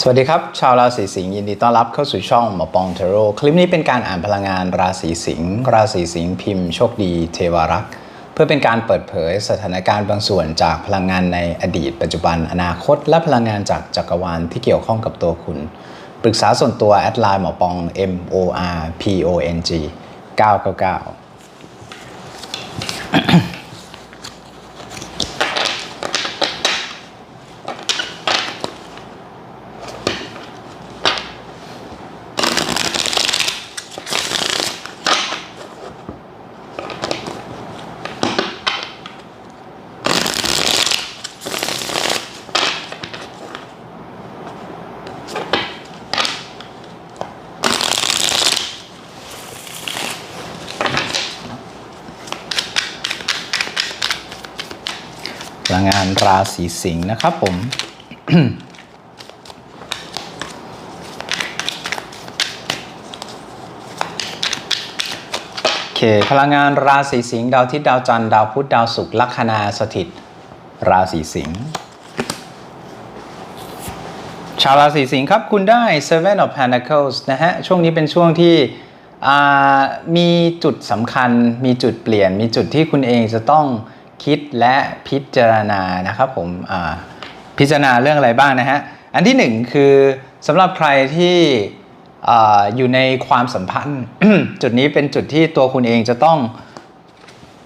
สวัสดีครับ ชาวราศีสิงห์ยินดีต้อนรับเข้าสู่ช่องหมอปองเทโรคลิปนี้เป็นการอ่านพลังงานราศีสิงห์ราศีสิงห์พิมพ์โชคดีเทวารักษ์เพื่อเป็นการเปิดเผยสถานการณ์บางส่วนจากพลังงานในอดีต ปัจจุบันอนาคต และพลังงานจากจักรวาลที่เกี่ยวข้องกับตัวคุณ ปรึกษาส่วนตัวแอดไลน์หมอปอง M O R P O N G 999 พลังงานราศีสิงห์นะครับผม โอเค พลังงานราศีสิงห์ดาวทิตย์ดาวจันทร์ดาวพุธดาวศุกร์ลัคนาสถิต ราศีสิงห์ชาวราศีสิงห์ครับ คุณได้ Seven of Pentacles นะฮะ ช่วงนี้เป็นช่วงที่มีจุดสำคัญ มีจุดเปลี่ยน มีจุดที่คุณเองจะต้อง คิดและพิจารณานะครับผมพิจารณาเรื่องอะไรบ้างนะฮะ อันที่หนึ่งคือสำหรับใครที่ออยู่ในความสัมพันธ์ จุดนี้เป็นจุดที่ตัวคุณเองจะต้อง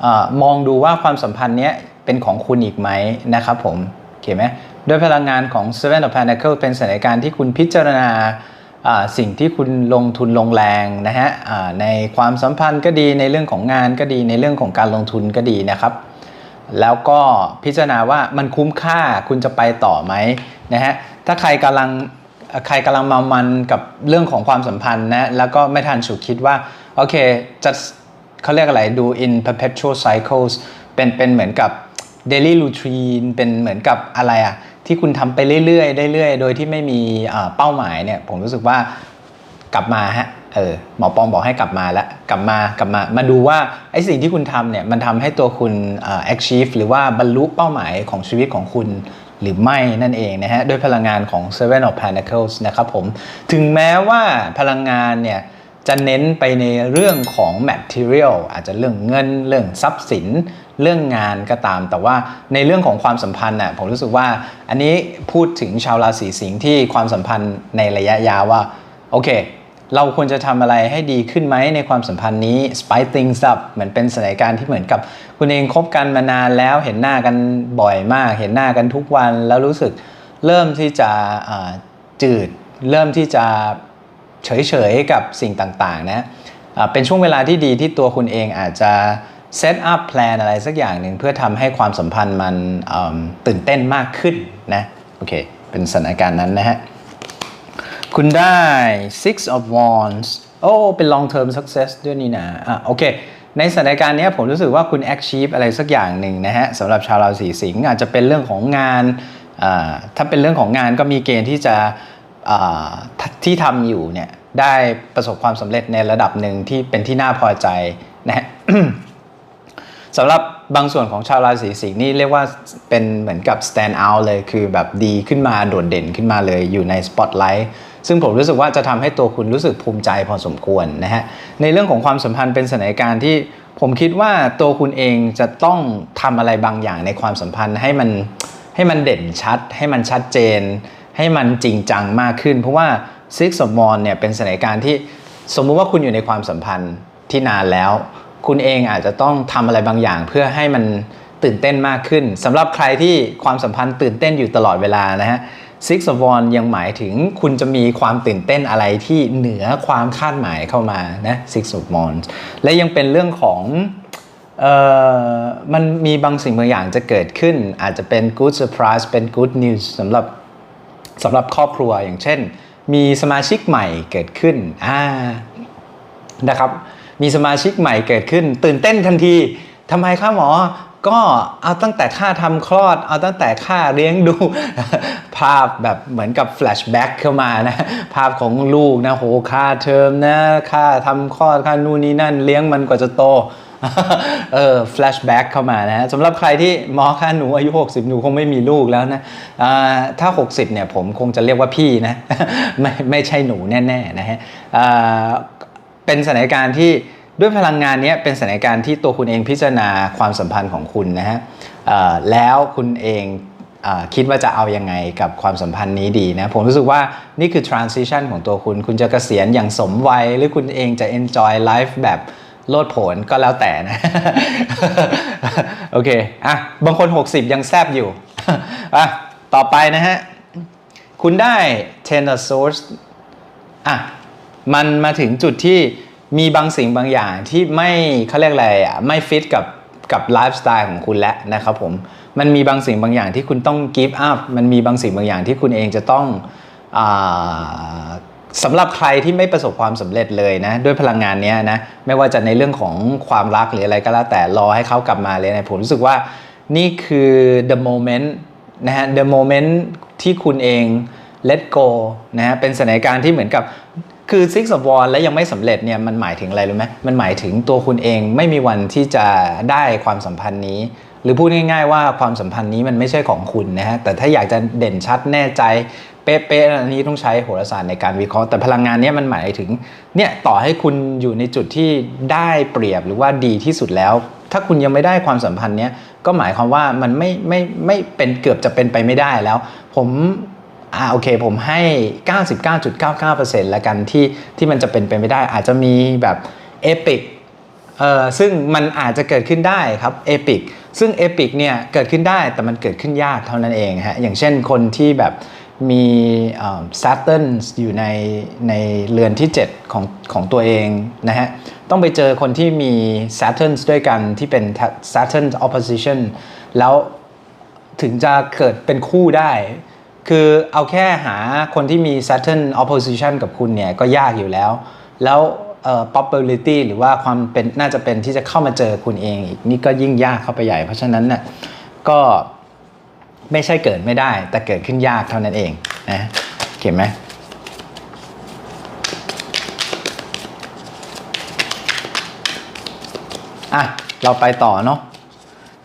อมองดูว่าความสัมพันธ์เนี้ยเป็นของคุณอีกไหมนะครับผมโอเคไหมด้วยพลังงานของ Seven of Pentacles เป็นสถานการณ์ที่คุณพิจารณาสิ่งที่คุณลงทุนลงแรงนะฮะในความสัมพันธ์ก็ดีในเรื่องของงานก็ดีในเรื่องของการลงทุนก็ดีนะครับ แล้วก็พิจารณาว่ามันคุ้มค่าคุณจะไปต่อไหมนะฮะถ้าใครกำลังใครกำลังมามันกับเรื่องของความสัมพันธ์นะแล้วก็ไม่ทันฉุกคิดว่า โอเคจะเขาเรียกอะไรดู in perpetual cycles เป็นเป็นเหมือนกับ daily routine เป็นเหมือนกับอะไรอะที่คุณทำไปเรื่อยๆเรื่อยๆ โดยที่ไม่มีเป้าหมายเนี่ยผมรู้สึกว่ากลับมาฮะเออหมอปองบอกให้กลับมาแล้ว กลับมากลับมามาดูว่าไอ้สิ่งที่คุณทำเนี่ยมันทำให้ตัวคุณ achieve หรือว่าบรรลุเป้าหมายของชีวิตของคุณหรือไม่นั่นเองนะฮะด้วยพลังงานของ Seven of Pentacles นะครับผม ถึงแม้ว่าพลังงานเนี่ยจะเน้นไปในเรื่องของ material อาจจะเรื่องเงินเรื่องทรัพย์สิน เรื่องงานก็ตาม แต่ว่าในเรื่องของความสัมพันธ์น่ะผมรู้สึกว่าอันนี้พูดถึงชาวราศีสิงห์ที่ความสัมพันธ์ในระยะยาวว่าโอเค เราควรจะทำอะไรให้ดีขึ้นไหมในความสัมพันธ์นี้ spice things up เหมือนเป็นสถานการณ์ที่เหมือนกับ คุณเองคบกันมานานแล้วเห็นหน้ากันบ่อยมาก เห็นหน้ากันทุกวันแล้วรู้สึกเริ่มที่จะจืด เริ่มที่จะเฉยๆกับสิ่งต่างๆนะเป็นช่วงเวลาที่ดีที่ตัวคุณเองอาจจะเซตอัพแพลนอะไรสักอย่างหนึ่งเพื่อทำให้ความสัมพันธ์มันตื่นเต้นมากขึ้นนะโอเคเป็นสถานการณ์นั้นนะฮะ คุณได้ six of wands โอ้ เป็น long term success ด้วยนี่นะอะโอเค ในสถานการณ์นี้ผมรู้สึกว่าคุณ achieve อะไรสักอย่างหนึ่งนะฮะสำหรับชาวราศีสิงห์อาจจะเป็นเรื่องของงานอ่าถ้าเป็นเรื่องของงานก็มีเกณฑ์ที่จะอ่าที่ทำอยู่เนี่ยได้ประสบความสำเร็จในระดับหนึ่งที่เป็นที่น่าพอใจนะฮะสำหรับบางส่วนของชาวราศีสิงห์นี่เรียกว่าเป็นเหมือนกับ stand out เลยคือแบบดีขึ้นมาโดดเด่นขึ้นมาเลยอยู่ใน spotlight ซึ่งผมรู้สึกว่าจะทำให้ตัวคุณรู้สึกภูมิใจพอสมควรนะฮะในเรื่องของความสัมพันธ์เป็นสถานการณ์ที่ผมคิดว่าตัวคุณเองจะต้องทำอะไรบางอย่างในความสัมพันธ์ให้มันให้มันเด่นชัด ให้มันชัดเจน ให้มันจริงจังมากขึ้น เพราะว่า Six of Wands เนี่ยเป็นสถานการณ์ที่สมมุติว่าคุณอยู่ในความสัมพันธ์ที่นานแล้ว คุณเองอาจจะต้องทำอะไรบางอย่าง เพื่อให้มันตื่นเต้นมากขึ้นสำหรับใครที่ความสัมพันธ์ตื่นเต้นอยู่ตลอดเวลานะฮะ Six of Wands ยังหมายถึงคุณจะมีความตื่นเต้นอะไรที่เหนือความคาดหมายเข้ามานะ Six of Wands และยังเป็นเรื่องของออมันมีบางสิ่งบางอย่างจะเกิดขึ้น อาจจะเป็น good surprise เป็น good news สำหรับสำหรับครอบครัวอย่างเช่น มีสมาชิกใหม่เกิดขึ้นอ่านะครับ มีสมาชิกใหม่เกิดขึ้น ตื่นเต้นทันทีทำไมคะหมอ ก็เอาตั้งแต่ค่าทำคลอด เอาตั้งแต่ค่าเลี้ยงดู ภาพแบบเหมือนกับแฟลชแบ็กเข้ามานะ ภาพของลูกนะโหค่าเทอมนะค่าทำคลอดค่านู่นนี่นั่นเลี้ยงมันกว่าจะโตเออ flashback เข้ามานะสำหรับใครที่หมอคะหนูอายุ 60 หนูคงไม่มีลูกแล้วนะอ่าถ้า 60 เนี่ยผมคงจะเรียกว่าพี่นะ ไม่ไม่ใช่หนูแน่ ๆ นะฮะอ่าเป็นสถานการณ์ที่ ด้วยพลังงานนี้เป็นสถานการณ์ที่ตัวคุณเองพิจารณาความสัมพันธ์ของคุณนะฮะแล้วคุณเองคิดว่าจะเอายังไงกับความสัมพันธ์นี้ดีนะ ผมรู้สึกว่านี่คือ transition ของตัวคุณ คุณจะเกษียณอย่างสมวัย หรือคุณเองจะ enjoy life แบบโลดโผนก็แล้วแต่นะ โอเค อะ บางคน 60 ยังแซบอยู่ อะ ต่อไปนะฮะ คุณได้ ten of swords อะ มันมาถึงจุดที่ มีบางสิ่งบางอย่างที่ไม่เขาเรียกอะไรอะไม่ฟิตกับกับไลฟ์สไตล์ของคุณแล้วนะครับผมมันมีบางสิ่งบางอย่างที่คุณต้อง give up มันมีบางสิ่งบางอย่างที่คุณเองจะต้องอาสำหรับใครที่ไม่ประสบความสำเร็จเลยนะ ด้วยพลังงานนี้นะ ไม่ว่าจะในเรื่องของความรักหรืออะไรก็แล้วแต่รอให้เขากลับมาเลยนะผมรู้สึกว่านี่คือ the moment นะฮะ the moment ที่คุณเอง let go นะฮะเป็นสถานการณ์ที่เหมือนกับ คือ six of w a r แล้วยังไม่สำเร็จเนี่ยมันหมายถึงอะไรรู้ไหมมันหมายถึงตัวคุณเองไม่มีวันที่จะได้ความสัมพันธ์นี้ หรือพูดง่าย ๆ ว่าความสัมพันธ์นี้มันไม่ใช่ของคุณนะฮะแต่ถ้าอยากจะเด่นชัดแน่ใจเป๊ะๆอันนี้ต้องใช้โหราศาสตร์ในการวิเคราะห์แต่พลังงานนี้มันหมายถึงเนี่ยต่อให้คุณอยู่ในจุดที่ได้เปรียบหรือว่าดีที่สุดแล้ว ถ้าคุณยังไม่ได้ความสัมพันธ์เนี้ยก็หมายความว่ามันไม่ไม่ไม่เป็นเกือบจะเป็นไปไม่ได้แล้ว ผม อ่าโอเคผมให้ 99.99%แล้วกันที่ที่มันจะเป็นไปไม่ได้ อาจจะมีแบบเอพิกเอ่อซึ่งมันอาจจะเกิดขึ้นได้ครับเอพิกซึ่งเอพิกเนี่ยเกิดขึ้นได้แต่มันเกิดขึ้นยากเท่านั้นเองฮะอย่างเช่นคนที่แบบมีเอ่อ Saturn อยู่ในในเรือนที่ 7 ของของตัวเองนะฮะต้องไปเจอคนที่มี Saturn ด้วยกันที่เป็น Saturn opposition แล้วถึงจะเกิดเป็นคู่ได้ คือเอาแค่หาคนที่มี Saturn opposition กับคุณเนี่ยก็ยากอยู่แล้ว แล้วเอ่อ probability หรือว่าความเป็นน่าจะเป็นที่จะเข้ามาเจอคุณเองอีกนี่ก็ยิ่งยากเข้าไปใหญ่ เพราะฉะนั้นน่ะก็ไม่ใช่เกิดไม่ได้ แต่เกิดขึ้นยากเท่านั้นเองนะเห็นไหมอะ เราไปต่อเนาะ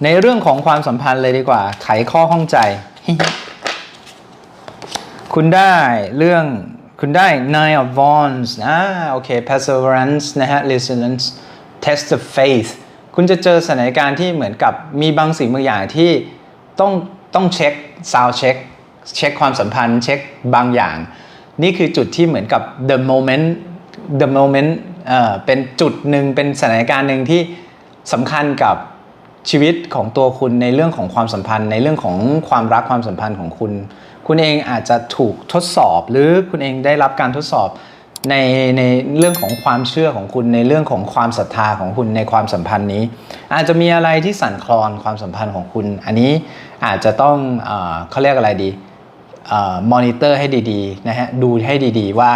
ในเรื่องของความสัมพันธ์เลยดีกว่า ไขข้อข้องใจ คุณได้เรื่องคุณได้ nine of wands อ่าโอเค perseverance นะฮะ resilience test of faith คุณจะเจอสถานการณ์ที่เหมือนกับมีบางสิ่งบางอย่างที่ต้องต้องเช็ค sound check เช็คความสัมพันธ์ เช็คบางอย่าง นี่คือจุดที่เหมือนกับ the moment the moment เอ่อเป็นจุดหนึ่งเป็นสถานการณ์หนึ่งที่สำคัญกับชีวิตของตัวคุณในเรื่องของความสัมพันธ์ ในเรื่องของความรักความสัมพันธ์ของคุณ คุณเองอาจจะถูกทดสอบหรือคุณเองได้รับการทดสอบในในเรื่องของความเชื่อของคุณในเรื่องของความศรัทธาของคุณในความสัมพันธ์นี้ อาจจะมีอะไรที่สั่นคลอนความสัมพันธ์ของคุณ อันนี้อาจจะต้องเอเขาเรียกอะไรดีมอนิเตอร์ให้ดีๆนะฮะดูให้ดีๆว่า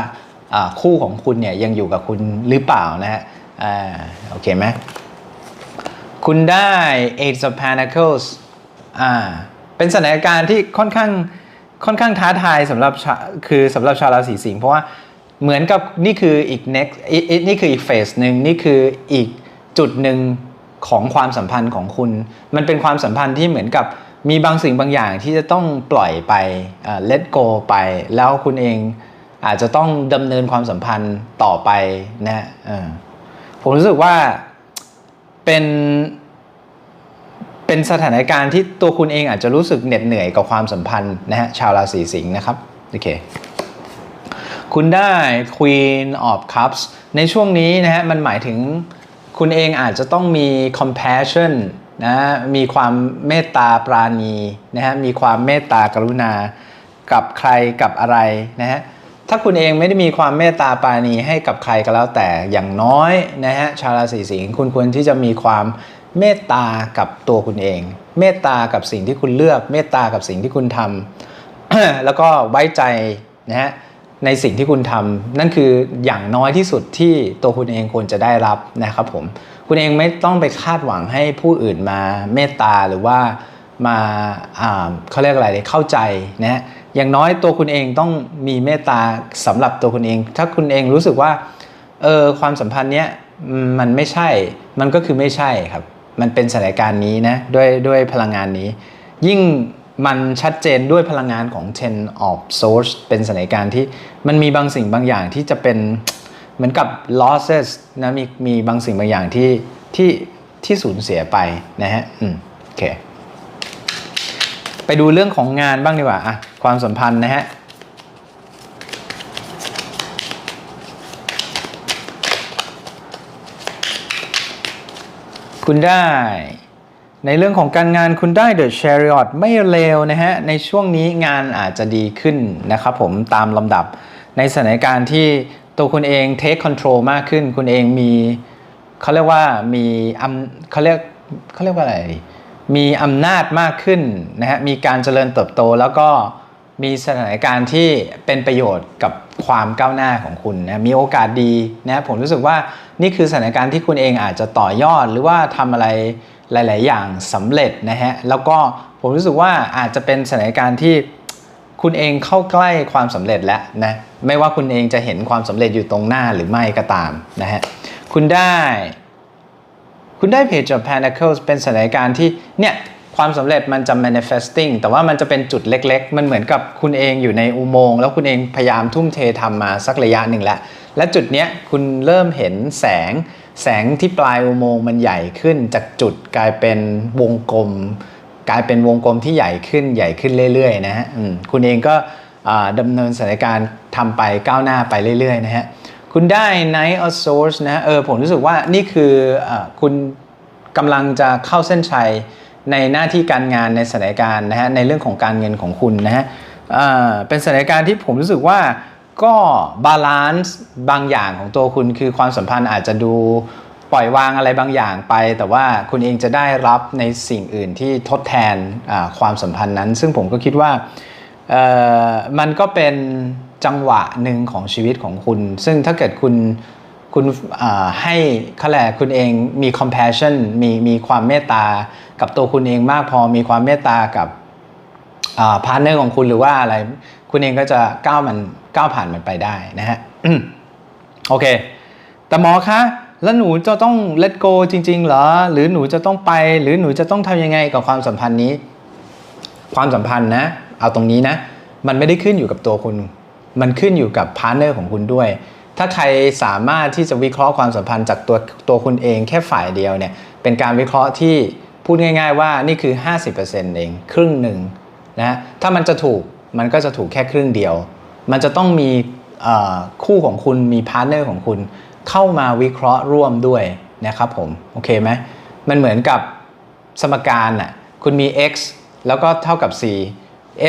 คู่ของคุณเนี่ยยังอยู่กับคุณหรือเปล่านะฮะโอเคไหมคุณได้ Eight of Pentacles อ่าเป็นสถานการณ์ที่ค่อนข้าง ค่อนข้างท้าทายสำหรับคือสำหรับชาวราศีสิงห์เพราะว่าเหมือนกับนี่คืออีก next อีอีนี่คืออีกเฟสหนึ่งนี่คืออีกจุดหนึ่งของความสัมพันธ์ของคุณ มันเป็นความสัมพันธ์ที่เหมือนกับมีบางสิ่งบางอย่างที่จะต้องปล่อยไป let go ไป แล้วคุณเองอาจจะต้องดำเนินความสัมพันธ์ต่อไปนะผมรู้สึกว่าเป็น เป็นสถานการณ์ที่ตัวคุณเองอาจจะรู้สึกเหน็ดเหนื่อยกับความสัมพันธ์นะฮะชาวราศีสิงห์นะครับโอเคคุณได้ Queen of Cups ในช่วงนี้นะฮะมันหมายถึงคุณเองอาจจะต้องมี compassion นะมีความเมตตาปราณีนะฮะมีความเมตตากรุณากับใครกับอะไรนะฮะถ้าคุณเองไม่ได้มีความเมตตาปราณีให้กับใครก็แล้วแต่อย่างน้อยนะฮะชาวราศีสิงห์คุณควรที่จะมีความ เมตตากับตัวคุณเอง เมตตากับสิ่งที่คุณเลือก เมตตากับสิ่งที่คุณทำแล้วก็ไว้ใจนะฮะในสิ่งที่คุณทำนั่นคืออย่างน้อยที่สุดที่ตัวคุณเองควรจะได้รับนะครับผมคุณเองไม่ต้องไปคาดหวังให้ผู้อื่นมาเมตตาหรือว่ามาอ่าเขาเรียกอะไรเลยเข้าใจนะฮะอย่างน้อยตัวคุณเองต้องมีเมตตาสำหรับตัวคุณเอง ถ้าคุณเองรู้สึกว่าเออความสัมพันธ์เนี้ยมันไม่ใช่มันก็คือไม่ใช่ครับ มันเป็นสถานการณ์นี้นะด้วยด้วยพลังงานนี้ ยิ่งมันชัดเจนด้วยพลังงานของ ten of source เป็นสถานการณ์ที่มันมีบางสิ่งบางอย่างที่จะเป็นเหมือนกับ losses นะมีมีบางสิ่งบางอย่างที่ที่ที่สูญเสียไปนะฮะอืมโอเคไปดูเรื่องของงานบ้างดีกว่าอะความสัมพันธ์นะฮะ คุณได้ ในเรื่องของการงานคุณได้ The Chariot ไม่เลวนะฮะ ในช่วงนี้งานอาจจะดีขึ้นนะครับผมตามลำดับ ในสถานการณ์ที่ตัวคุณเอง take control มากขึ้น คุณเองมีเขาเรียกว่ามีอำเขาเรียกเขาเรียกว่าอะไร มีอำนาจมากขึ้นนะฮะ มีการเจริญเติบโตแล้วก็ มีสถานการณ์ที่เป็นประโยชน์กับความก้าวหน้าของคุณนะมีโอกาสดีนะผมรู้สึกว่านี่คือสถานการณ์ที่คุณเองอาจจะต่อยอดหรือว่าทำอะไรหลาย ๆ อย่างสำเร็จนะฮะแล้วก็ผมรู้สึกว่าอาจจะเป็นสถานการณ์ที่คุณเองเข้าใกล้ความสำเร็จแล้วนะไม่ว่าคุณเองจะเห็นความสำเร็จอยู่ตรงหน้าหรือไม่ก็ตามนะฮะคุณได้ คุณได้ Page of Pentacles เป็นสถานการณ์ที่เนี่ย ความสำเร็จมันจะ manifesting แต่ว่ามันจะเป็นจุดเล็ก ๆ มันเหมือนกับคุณเองอยู่ในอุโมงค์แล้วคุณเองพยายามทุ่มเททำมาสักระยะหนึ่งแล้ว และจุดเนี้ยคุณเริ่มเห็นแสง แสงที่ปลายอุโมงค์มันใหญ่ขึ้นจากจุดกลายเป็นวงกลม กลายเป็นวงกลมที่ใหญ่ขึ้นใหญ่ขึ้นเรื่อยๆนะฮะคุณเองก็ดำเนินสถานการณ์ทำไปก้าวหน้าไปเรื่อยๆนะฮะคุณได้ Night of Swords นะเออผมรู้สึกว่านี่คืออคุณกำลังจะเข้าเส้นชัย ในหน้าที่การงานในสถานการณ์นะฮะในเรื่องของการเงินของคุณนะฮะอ่าเป็นสถานการณ์ที่ผมรู้สึกว่าก็บาลานซ์บางอย่างของตัวคุณคือความสัมพันธ์อาจจะดูปล่อยวางอะไรบางอย่างไป แต่ว่าคุณเองจะได้รับในสิ่งอื่นที่ทดแทนความสัมพันธ์นั้น ซึ่งผมก็คิดว่ามันก็เป็นจังหวะหนึ่งของชีวิตของคุณ ซึ่งถ้าเกิดคุณ คุณให้เขาแหละคุณเองมี compassion มีมีความเมตตา กับตัวคุณเองมากพอมีความเมตตากับพาร์ทเนอร์ของคุณหรือว่าอะไร คุณเองก็จะก้าวมันก้าวผ่านมันไปได้นะฮะโอเค แต่หมอคะแล้วหนูจะต้อง let go จริง ๆ เหรอ หรือหนูจะต้องไป หรือหนูจะต้องทำยังไงกับความสัมพันธ์นี้ ความสัมพันธ์นะ เอาตรงนี้นะ มันไม่ได้ขึ้นอยู่กับตัวคุณ มันขึ้นอยู่กับพาร์ทเนอร์ของคุณด้วย ถ้าใครสามารถที่จะวิเคราะห์ความสัมพันธ์จากตัวตัวคุณเองแค่ฝ่ายเดียวเนี่ยเป็นการวิเคราะห์ที่พูดง่าย ๆ ว่านี่คือ 50%เองครึ่งหนึ่งนะถ้ามันจะถูกมันก็จะถูกแค่ครึ่งเดียว มันจะต้องมีคู่ของคุณมีพาร์ทเนอร์ของคุณเข้ามาวิเคราะห์ร่วมด้วยนะครับผมโอเคไหมมันเหมือนกับสมการน่ะคุณมี x แล้วก็เท่ากับ c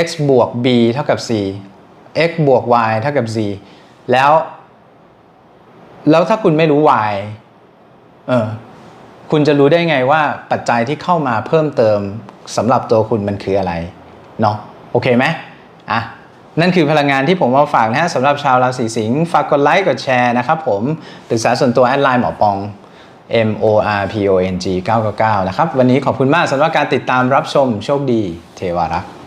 x บวก b เท่ากับ c x บวก y เท่ากับ z แล้ว แล้วถ้าคุณไม่รู้ y เออคุณจะรู้ได้ไงว่าปัจจัยที่เข้ามาเพิ่มเติมสำหรับตัวคุณมันคืออะไรเนาะโอเคไหมอะนั่นคือพลังงานที่ผมมาฝากนะฮะสำหรับชาวราศีสิงห์ฝากกดไลค์กดแชร์นะครับผมปรึกษาส่วนตัวแอดไลน์หมอปอง M O R P O N G 999 นะครับ วันนี้ขอบคุณมากสำหรับการติดตามรับชมโชคดีเทวารักษ์